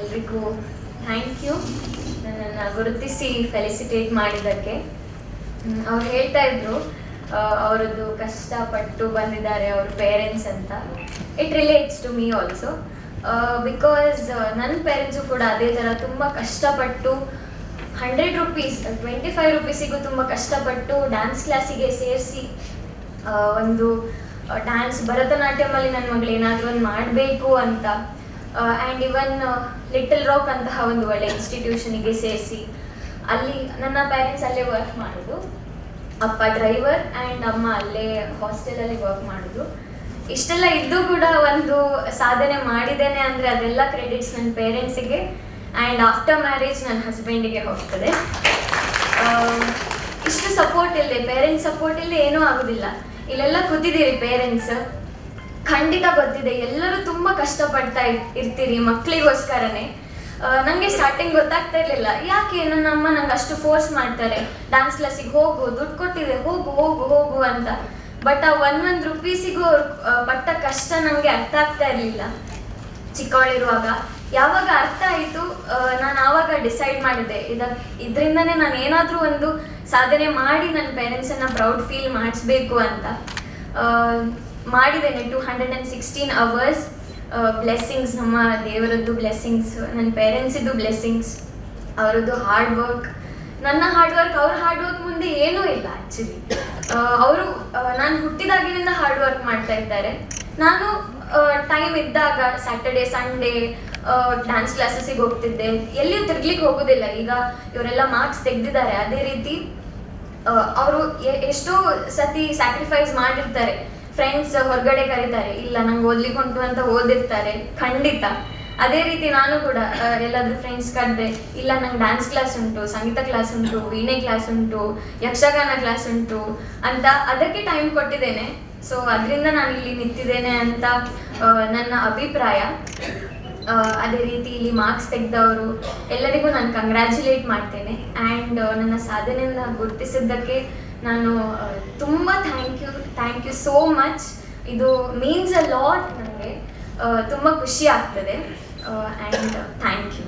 ಎಲ್ರಿಗೂ thank you ನನ್ನನ್ನು ಗುರುತಿಸಿ ಫೆಲಿಸಿಟೇಟ್ ಮಾಡಿದ್ದಕ್ಕೆ. ಅವ್ರು ಹೇಳ್ತಾ ಇದ್ರು ಅವರದ್ದು ಕಷ್ಟಪಟ್ಟು ಬಂದಿದ್ದಾರೆ ಅವ್ರ ಪೇರೆಂಟ್ಸ್ ಅಂತ. It relates to me also because ನನ್ನ ಪೇರೆಂಟ್ಸು ಕೂಡ ಅದೇ ಥರ ತುಂಬ ಕಷ್ಟಪಟ್ಟು ಹಂಡ್ರೆಡ್ ರುಪೀಸ್ ಟ್ವೆಂಟಿ ಫೈವ್ ರುಪೀಸಿಗೂ ತುಂಬ ಕಷ್ಟಪಟ್ಟು ಡ್ಯಾನ್ಸ್ ಕ್ಲಾಸಿಗೆ ಸೇರಿಸಿ ಒಂದು ಡ್ಯಾನ್ಸ್ ಭರತನಾಟ್ಯಮಲ್ಲಿ ನನ್ನ ಮಗಳು ಏನಾದರೂ ಒಂದು ಮಾಡಬೇಕು ಅಂತ. ಆ್ಯಂಡ್ ಇವನ್ ಲಿಟಲ್ ರಾಕ್ ಅಂತಹ ಒಂದು ಒಳ್ಳೆ ಇನ್ಸ್ಟಿಟ್ಯೂಷನಿಗೆ ಸೇರಿಸಿ ಅಲ್ಲಿ ನನ್ನ ಪೇರೆಂಟ್ಸ್ ಅಲ್ಲೇ ವರ್ಕ್ ಮಾಡೋದು. ಅಪ್ಪ ಡ್ರೈವರ್ ಆ್ಯಂಡ್ ಅಮ್ಮ ಅಲ್ಲೇ ಹಾಸ್ಟೆಲಲ್ಲಿ ವರ್ಕ್ ಮಾಡಿದ್ರು ಇಷ್ಟೆಲ್ಲ ಇದ್ದು ಕೂಡ ಒಂದು ಸಾಧನೆ ಮಾಡಿದ್ದೇನೆ ಅಂದರೆ ಅದೆಲ್ಲ ಕ್ರೆಡಿಟ್ಸ್ ನನ್ನ ಪೇರೆಂಟ್ಸಿಗೆ ಆ್ಯಂಡ್ ಆಫ್ಟರ್ ಮ್ಯಾರೇಜ್ ನನ್ನ ಹಸ್ಬೆಂಡಿಗೆ ಹೋಗ್ತದೆ. ಆ, ಇಷ್ಟು ಸಪೋರ್ಟ್ ಇಲ್ಲದೆ ಪೇರೆಂಟ್ಸ್ ಸಪೋರ್ಟ್ ಇಲ್ಲದೆ ಏನೂ ಆಗೋದಿಲ್ಲ. ಇಲ್ಲೆಲ್ಲ ಕೂತಿದ್ದೀರಿ ಪೇರೆಂಟ್ಸ್ ಖಂಡಿತ ಗೊತ್ತಿದೆ ಎಲ್ಲರೂ ತುಂಬ ಕಷ್ಟಪಡ್ತಾ ಪಡ್ತಾ ಇರ್ತೀರಿ ಮಕ್ಕಳಿಗೋಸ್ಕರನೇ ನನಗೆ ಸ್ಟಾರ್ಟಿಂಗ್ ಗೊತ್ತಾಗ್ತಾ ಇರ್ಲಿಲ್ಲ. ಯಾಕೆ ನನ್ನ ಅಮ್ಮ ನಂಗೆ ಅಷ್ಟು ಫೋರ್ಸ್ ಮಾಡ್ತಾರೆ? ಡ್ಯಾನ್ಸ್ ಕ್ಲಾಸಿಗೆ ಹೋಗು, ದುಡ್ಡು ಕೊಟ್ಟಿದೆ, ಹೋಗು ಹೋಗು ಹೋಗು ಅಂತ. ಬಟ್ ಆ ಒನ್ ಒಂದ್ ರುಪೀಸಿಗೂ ಅವ್ರು ಪಟ್ಟ ಕಷ್ಟ ನನಗೆ ಅರ್ಥ ಆಗ್ತಾ ಇರ್ಲಿಲ್ಲ. ಚಿಕ್ಕವಳಿರುವಾಗ. ಯಾವಾಗ ಅರ್ಥ ಆಯಿತು? ನಾನು ಆವಾಗ ಡಿಸೈಡ್ ಮಾಡಿದೆ. ಇದ, ಇದರಿಂದನೇ ನಾನು ಏನಾದರೂ ಒಂದು ಸಾಧನೆ ಮಾಡಿ ನನ್ನ ಪೇರೆಂಟ್ಸನ್ನು ಪ್ರೌಡ್ ಫೀಲ್ ಮಾಡಿಸ್ಬೇಕು ಅಂತ. ಮಾಡಿದ್ದೇನೆ two hundred and sixteen hours blessings ನಮ್ಮ ದೇವರದ್ದು ಬ್ಲೆಸ್ಸಿಂಗ್ಸ್ ನನ್ನ ಪೇರೆಂಟ್ಸಿದ್ದು ಬ್ಲೆಸ್ಸಿಂಗ್ಸ್ ಅವರದ್ದು ಹಾರ್ಡ್ ವರ್ಕ್ ನನ್ನ ಹಾರ್ಡ್ ವರ್ಕ್ ಅವ್ರ ಹಾರ್ಡ್ ವರ್ಕ್ ಮುಂದೆ ಏನೂ ಇಲ್ಲ ಆ್ಯಕ್ಚುಲಿ ಅವರು ನಾನು ಹುಟ್ಟಿದಾಗಿನಿಂದ ಹಾರ್ಡ್ ವರ್ಕ್ ಮಾಡ್ತಾ ಇದ್ದಾರೆ. ನಾನು ಟೈಮ್ ಇದ್ದಾಗ ಸ್ಯಾಟರ್ಡೆ ಸಂಡೇ ಡ್ಯಾನ್ಸ್ ಕ್ಲಾಸಸ್ಸಿಗೆ ಹೋಗ್ತಿದ್ದೆ. ಎಲ್ಲಿಯೂ ತಿರ್ಗ್ಲಿಕ್ಕೆ ಹೋಗೋದಿಲ್ಲ. ಈಗ ಇವರೆಲ್ಲ ಮಾರ್ಕ್ಸ್ ತೆಗೆದಿದ್ದಾರೆ. ಅದೇ ರೀತಿ ಅವರು ಎಷ್ಟೋ ಸತಿ ಸ್ಯಾಕ್ರಿಫೈಸ್ ಮಾಡಿರ್ತಾರೆ. ಫ್ರೆಂಡ್ಸ್ ಹೊರಗಡೆ ಕರೀತಾರೆ, ಇಲ್ಲ, ನಂಗೆ ಓದ್ಲಿಕ್ಕೆ ಉಂಟು ಅಂತ ಓದಿರ್ತಾರೆ. ಖಂಡಿತ. ಅದೇ ರೀತಿ ನಾನು ಕೂಡ ಎಲ್ಲಾದ್ರೂ ಫ್ರೆಂಡ್ಸ್ ಕರೆದ್ರೆ, ಇಲ್ಲ, ನಂಗೆ ಡ್ಯಾನ್ಸ್ ಕ್ಲಾಸ್ ಉಂಟು, ಸಂಗೀತ ಕ್ಲಾಸ್ ಉಂಟು, ವೀಣೆ ಕ್ಲಾಸ್ ಉಂಟು, ಯಕ್ಷಗಾನ ಕ್ಲಾಸ್ ಉಂಟು ಅಂತ ಅದಕ್ಕೆ ಟೈಮ್ ಕೊಟ್ಟಿದ್ದೇನೆ. ಸೊ ಅದರಿಂದ ನಾನು ಇಲ್ಲಿ ನಿಂತಿದ್ದೇನೆ ಅಂತ ನನ್ನ ಅಭಿಪ್ರಾಯ. ಅದೇ ರೀತಿ ಇಲ್ಲಿ ಮಾರ್ಕ್ಸ್ ತೆಗೆದವರು, ಎಲ್ಲರಿಗೂ ನಾನು ಕಂಗ್ರ್ಯಾಚುಲೇಟ್ ಮಾಡ್ತೇನೆ. ಆ್ಯಂಡ್ ನನ್ನ ಸಾಧನೆಯನ್ನು ಗುರುತಿಸಿದ್ದಕ್ಕೆ ನಾನು ತುಂಬ thank you thank you so much ಇದು ಮೀನ್ಸ್ ಅ ಲಾಟ್ ನನಗೆ. ತುಂಬ ಖುಷಿ ಆಗ್ತದೆ. And thank you